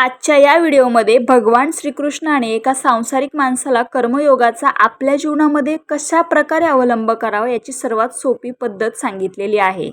आजच्या या व्हिडिओमध्ये भगवान श्रीकृष्णाने एका सांसारिक माणसाला कर्मयोगाचा आपल्या जीवनामध्ये कशा प्रकारे अवलंब करावा याची सर्वात सोपी पद्धत सांगितलेली आहे.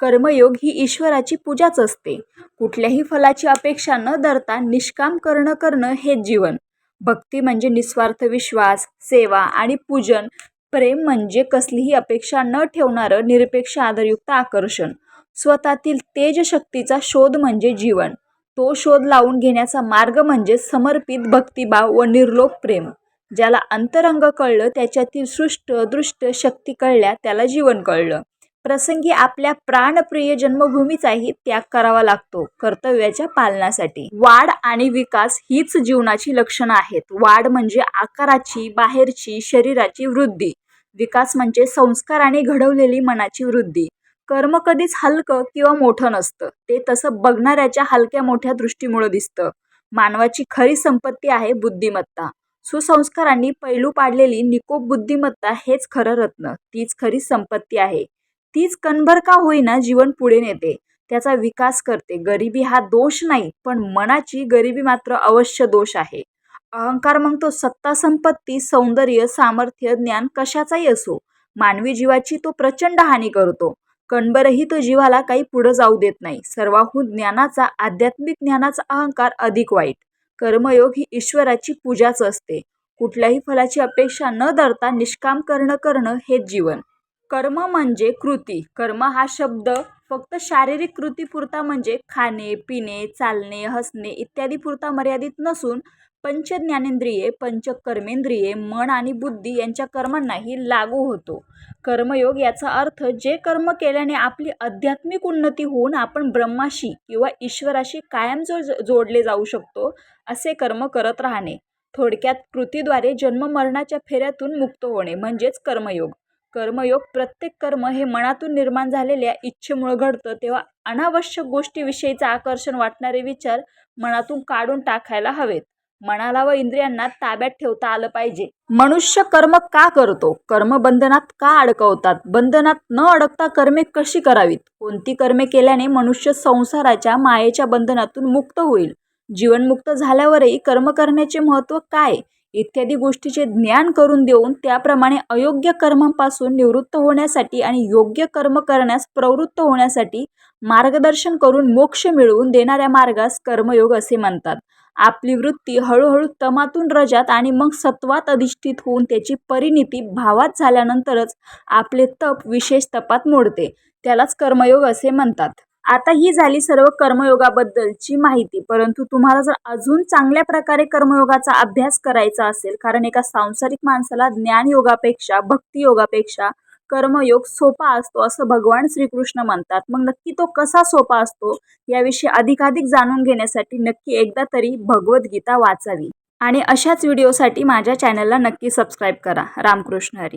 कर्मयोग ही ईश्वराची पूजाच असते. कुठल्याही फलाची अपेक्षा न धरता निष्काम करणं करणं हेच जीवन. भक्ती म्हणजे निस्वार्थ विश्वास सेवा आणि पूजन. प्रेम म्हणजे कसलीही अपेक्षा न ठेवणारं निरपेक्ष आदरयुक्त आकर्षण. स्वतःतील तेजशक्तीचा शोध म्हणजे जीवन. तो शोध लावून घेण्याचा मार्ग म्हणजे समर्पित भक्तिभाव व निर्लोक प्रेम. ज्याला अंतरंग कळलं त्याच्यातील सृष्ट दृष्ट शक्ती कळल्या त्याला जीवन कळलं. प्रसंगी आपल्या प्राणप्रिय जन्मभूमीचाही त्याग करावा लागतो कर्तव्याच्या पालनासाठी. वाढ आणि विकास हीच जीवनाची लक्षणं आहेत. वाढ म्हणजे आकाराची बाहेरची शरीराची वृद्धी. विकास म्हणजे संस्काराने घडवलेली मनाची वृद्धी. कर्म कधीच हलकं किंवा मोठं नसतं. ते तसं बघणाऱ्याच्या हलक्या मोठ्या दृष्टीमुळं दिसतं. मानवाची खरी संपत्ती आहे बुद्धिमत्ता. सुसंस्कारांनी पैलू पाडलेली निकोप बुद्धिमत्ता हेच खरं रत्न. तीच खरी संपत्ती आहे. तीच कणभर का होईना जीवन पुढे नेते. त्याचा विकास करते. गरिबी हा दोष नाही पण मनाची गरिबी मात्र अवश्य दोष आहे. अहंकार मग तो सत्ता संपत्ती सौंदर्य सामर्थ्य ज्ञान कशाचाही असो. मानवी जीवाची तो प्रचंड हानी करतो. कणबरही तो जीवाला काही पुढं जाऊ देत नाही. सर्वाहून ज्ञानाचा आध्यात्मिक ज्ञानाचा अहंकार अधिक वाईट. कर्मयोग ही ईश्वराची पूजाच असते. कुठल्याही फलाची अपेक्षा न धरता निष्काम करणं करणं हेच जीवन. कर्म म्हणजे कृती. कर्म हा शब्द फक्त शारीरिक कृतीपुरता म्हणजे खाणे पिणे चालणे हसणे इत्यादी पुरता मर्यादित नसून पंचज्ञानेंद्रिये पंचकर्मेंद्रिये मन आणि बुद्धी यांच्या कर्मांनाही लागू होतो. कर्मयोग याचा अर्थ जे कर्म केल्याने आपली आध्यात्मिक उन्नती होऊन आपण ब्रह्माशी किंवा ईश्वराशी कायम जो जोडले जाऊ शकतो असे कर्म करत राहणे. थोडक्यात कृतीद्वारे जन्ममरणाच्या फेऱ्यातून मुक्त होणे म्हणजेच कर्मयोग. कर्मयोग प्रत्येक कर्म हे मनातून निर्माण झालेल्या इच्छेमुळं घडतं तेव्हा अनावश्यक गोष्टीविषयीचं आकर्षण वाटणारे विचार मनातून काढून टाकायला हवेत. मनाला व इंद्रियांना ताब्यात ठेवता आलं पाहिजे. मनुष्य कर्म का करतो? कर्म बंधनात का अडकवतात? बंधनात न अडकता कर्मे कशी करावीत? कोणती कर्मे केल्याने मनुष्य संसाराच्या मायेच्या बंधनातून मुक्त होईल? जीवनमुक्त झाल्यावरही कर्म करण्याचे महत्त्व काय? इत्यादी गोष्टीचे ज्ञान करून देऊन त्याप्रमाणे अयोग्य कर्मांपासून निवृत्त होण्यासाठी आणि योग्य कर्म करण्यास प्रवृत्त होण्यासाठी मार्गदर्शन करून मोक्ष मिळवून देणाऱ्या मार्गास कर्मयोग असे म्हणतात. आपली वृत्ती हळूहळू तमातून रजात आणि मग सत्वात अधिष्ठित होऊन त्याची परिणिती भावात झाल्यानंतरच आपले तप विशेष तपात मोडते. त्यालाच कर्मयोग असे म्हणतात. आता ही झाली सर्व कर्मयोगाबद्दलची माहिती. परंतु तुम्हाला जर अजून चांगल्या प्रकारे कर्मयोगाचा अभ्यास करायचा असेल कारण एका सांसारिक माणसाला ज्ञानयोगापेक्षा भक्तियोगापेक्षा कर्मयोग सोपा असतो असं भगवान श्रीकृष्ण म्हणतात. मग नक्की तो कसा सोपा असतो? याविषयी अधिकाधिक जाणून घेण्यासाठी नक्की एकदा तरी भगवद्गीता वाचावी. आणि अशाच व्हिडिओसाठी माझ्या चॅनलला नक्की सबस्क्राईब करा. रामकृष्ण हरी.